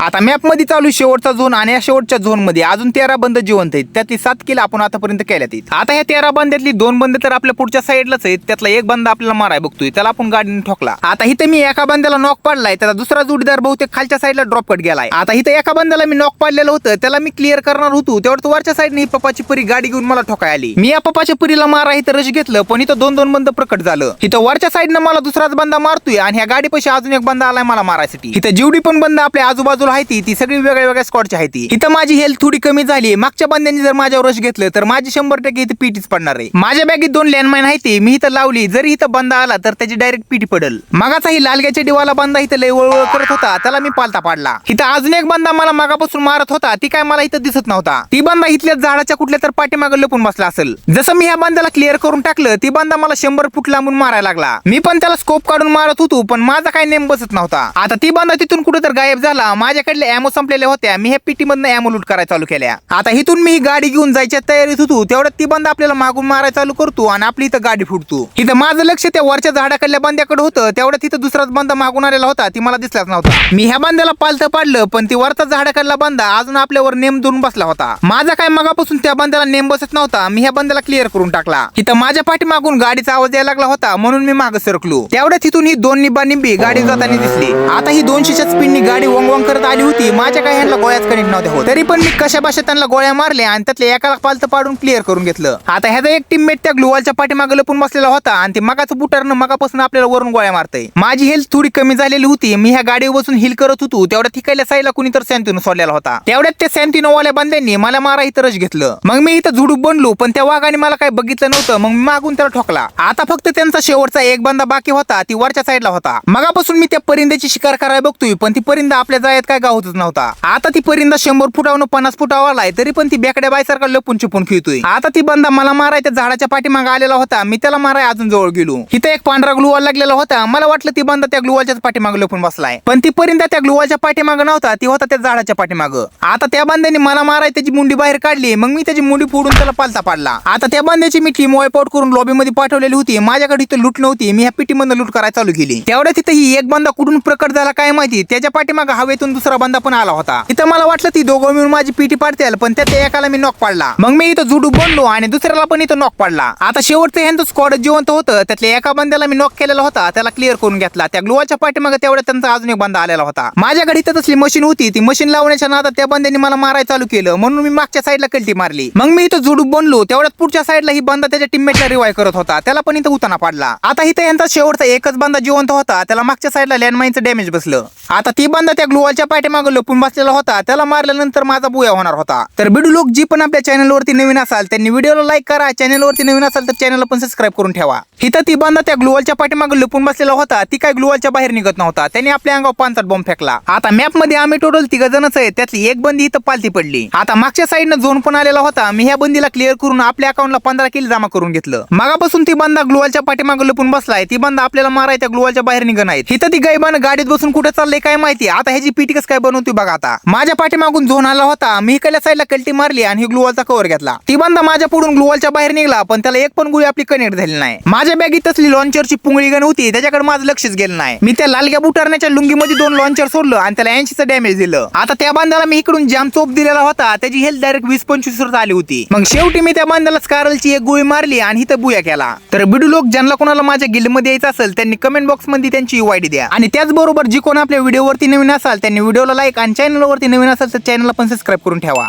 आता मॅपमध्ये चालू आहे शेवटचा झोन आणि या शेवटच्या झोनमध्ये अजून तेरा बंद जिवंत आहेत. त्यातली सात किल आपण आतापर्यंत केल्यात आहेत. आता ह्या तेरा बंदातली दोन बंद तर आपल्या पुढच्या साईडलाच आहेत. त्यातला एक बंद आपल्याला माराय बघतोय. त्याला आपण गाडीने ठोकला. आता इथं मी एका बंद्याला नॉक पाडलाय. त्याचा दुसरा जोडीदार बहुतेक खालच्या साईडला ड्रॉप कट गेलाय. आता इथं एका बंद्याला मी नॉक पाडलेलं होतं. त्याला मी क्लिअर करणार होतो. तेवढं वरच्या साईडने ही पप्पाची परी गाडी घेऊन मला ठोकाय आली. मी या पप्पाच्या परीला मारा इथं रश घेतलं पण इथं दोन दोन बंद प्रकट झालं. इथं वरच्या साईडनं मला दुसराच बंदा मारतोय आणि ह्या गाडी अजून एक बंदा आलाय मला मारायसाठी. इथं जेवढी पण बंद आपल्या आजूबाजूला आहे ती ती सगळी वेगळ्या वेगळ्या स्कॉटची आहे ती. इथं माझी हेल्थ थोडी कमी झाली मागच्या बंद्यांनी जर माझ्यावर रश घेतलं तर माझी शंभर टक्के इथं पीटीच पडणार आहे. माझ्या बॅगेत दोन लँडमाईन आहे ती मी इथं लावली. जरी इथं बंदा आला तर त्याची डायरेक्ट पीटी पडल. मागाचाही लालग्याच्या डिवाला बंदा इथं लय वळवळ करत होता. त्याला मी पालता पाडला. इथं अजून एक बंदा मला मागापासून मारत होता. ती काय मला इथं दिसत नव्हता. ती बंदा इथल्या झाडाच्या कुठल्या तर पाठीमागे लपून बसला असेल. जसं मी ह्या बंदाला क्लिअर करून टाकलं ती बंदा मला शंभर फूट लांबून मारायला लागला. मी पण त्याला स्कोप काढून मारत होतो पण माझा काही नेम बसत नव्हता. आता ती बंदा तिथून कुठे तर गायब झाला. माझ्या माझ्याकडले ॲमो संपलेल्या होत्या मी ह्या पिटी मधनं अॅमो लूट करायला चालू केल्या. आता इथून मी ही गाडी घेऊन जायच्या तयारीत होतो. तेवढ्यात ती बंद आपल्याला मागून मारायला चालू करतो आणि आपली इथं गाडी फुटतो. इथं माझं लक्ष त्या वरच्या झाडाकडल्या बंद्याकडे होतं. तेवढ्यात तिथं दुसराच बंद मागून आलेला होता. ती मला दिसलाच नव्हता. मी ह्या बंद्याला पालतं पाडलं पण ती वरचा झाडाकडला बंदा अजून आपल्यावर नेम धरून बसला होता. माझा काय मगापासून त्या बंद्याला नेम बसत नव्हता. मी ह्या बंद्याला क्लिअर करून टाकला. इथं माझ्या पाठीमागून गाडीचा आवाज यायला लागला होता म्हणून मी मागे सरकलो. तेवढ्यात तिथून ही दोन निब्बा निंबी गाडी जाताना दिसली. आता ही दोनशेच्या स्पीडनी गाडी वंग वंग करत आली होती. माझ्या काही ह्यांना गोळ्याच कनेक्ट नव्हत्या होत. तरी पण मी कशा भाषेत त्यांना गोळ्या मारल्या आणि त्यातल्या एकाला पालत पाडून क्लिअर करून घेतलं. आता ह्याचा एक टीममेट त्या ग्लुवालच्या पाठीमागे लपून बसलेला होता आणि ते मगाचं बुटरनं मगापासून आपल्याला वरून गोळ्या मारतय. माझी हेल्थ थोडी कमी झालेली होती. मी ह्या गाडीवर बसून हिल करत होतो. तेवढ्या ठिकायला साईला कुणी तर सॅन्टिनो सोडलेला होता. तेवढ्यात त्या सँतिनो वाल्या बंद्यांनी मला मारा इथं घेतलं. मग मी इथं झुडूप बनलो पण त्या वाघाने मला काही बघितलं नव्हतं. मग मी मागून त्याला ठोकला. आता फक्त त्यांचा शेवटचा एक बंदा बाकी होता. ती वरच्या साईडला होता. मगापासून मी त्या परिंद्याची शिकार करायला बघतोय पण ती परिंदा आपल्या जायत काय गावतच नव्हता. आता ती परिंदा शंभर फुटावून पन्नास फुटावर आलाय तरी पण ती बेकड्या बायसारखा लपून चिपून खेळतोय. आता ती बंदा मला माराय त्या झाडाच्या पाठीमागे आलेला होता मी त्याला माराय अजून जवळ गेलो. इथं एक पांढरा ग्लुवाल लागलेला होता मला वाटलं ती बंदा त्या ग्लुवालच्याच पाठीमागे लपून बसलाय. पण ती परिंदा त्या ग्लुवालच्या पाठीमागे नव्हता ती होता त्या झाडाच्या पाठीमागे. आता त्या बंद्याने मला माराय त्याची मुंडी बाहेर काढली मग मी त्याची मुंडी फोडून त्याला पालता पाडला. आता त्या बंद्याची मी टीम वाईप करून लॉबी मध्ये पाठवलेली होती माझ्याकडे इथं लूट नव्हती मी ह्या पिटी लूट करायला चालू केली. तेवढ्या तिथं ही एक बंदा कुठून प्रकट झाला काय माहिती त्याच्या पाठीमागे हवेतून दुसरा बंदा पण आला होता. इथं मला वाटलं ती दोघं मिळून माझी पीटी पाडतील पण त्या एकाला मी नॉक पाडला. मग मी इथं जुडू बनलो आणि दुसऱ्याला पण इथं नॉक पाडला. आता शेवटचं ह्यांचं स्कॉड जिवंत होतं त्यातल्या एका बंद्याला मी नॉक केलेला होता त्याला क्लिअर करून घेतला. त्या ग्लोवाच्या पाठीमागे तेवढ्या त्यांचा अजून एक बंदा आलेला होता. माझ्याकडे इथं तसली मशीन होती ती मशीन लावण्याच्या नादात त्या बंद्याने मला मारायला चालू केलं. म्हणून मी मागच्या साईडला कल्टी मारली. मग मी इथं जुडू बनलो तेवढ्यात पुढच्या साईडला ही बंदा त्याच्या टीममेटला रिवाय करत होता. त्याला पण इथं उताना पाडला. आता इथं यांचा शेवटचा एकच बंदा जिवंत होता त्याला मागच्या साईडला लँडमाईनचं डॅमेज बसलं. आता ती बंदा त्या ग्लोवालच्या पाठीमागे लपून बसलेला होता. त्याला मारल्यानंतर माझा बुया होणार होता. तर बिडू लोक जी पण आपल्या चॅनलवरती नवीन असाल त्यांनी व्हिडिओला लाईक करा. चॅनलवरती नवीन असाल तर चॅनलला पण सबस्क्राईब करून ठेवा. हिथं ती बंदा त्या ग्लोवलच्या पाठीमागे लपून बसलेला होता. ती काय ग्लोवलच्या बाहेर निघत नव्हता. त्याने आपल्या अंगावर पांचट बॉम्ब फेकला. आता मॅपमध्ये आम्ही टोटल तिघ जणच आहे. त्यातली एक बंदी इथं पालती पडली. आता मागच्या साईडनं झोन पण आलेला होता. मी ह्या बंदीला क्लिअर करून आपल्या अकाउंटला पंधरा किल जमा करून घेतलं. मागापासून ती बंदा ग्लोवलच्या पाठीमागे लपून बसलाय. ती बंदा आपल्याला मारायच्या ग्लोवलच्या बाहेर निघण आहेत ती गायबानं गाडीत बसून कुठे चाललंय काय माहिती? आता ह्याची पीटी कसं काय बनवतोय बघा आता. माझ्या पाठीमागून झोन आला होता मी इकडल्या साईडला कल्टी मारली आणि ग्लुवॉलचा कव्हर घेतला. ती बंदा माझ्या पुढून ग्लुवॉलच्या बाहेर निघाला पण त्याला एक पण गुळी आपली कनेक्ट झाली नाही. माझ्या बॅगेत तसली लॉन्चरची पुंगळी गण होती त्याच्याकडे माझं लक्षच गेलं नाही. मी त्या लालग्या बुटारण्याच्या लुंगीमध्ये दोन लॉन्चर सोडलं आणि त्याला ऐंशीचं डॅमेज दिलं. आता त्या बांधाला मी इकडून जाम चोप दिलेला होता त्याची हेल्थ डायरेक्ट वीस पंचवीस वर आली होती. मग शेवटी मी त्या बांधाला स्कारलची एक गोळी मारली आणि इथं बुया केला. तर बिडू लोक ज्यांना कोणाला माझ्या गिल्डमध्ये यायचं असेल त्यांनी कमेंट बॉक्समध्ये त्यांची युआयडी द्या. आणि त्याचबरोबर जी कोण आपल्या व्हिडिओवरती नवीन असाल त्यांनी व्हिडिओला लाईक आणि चॅनलवरती नवीन असेल तर चॅनलला पण सबस्क्राईब करून ठेवा.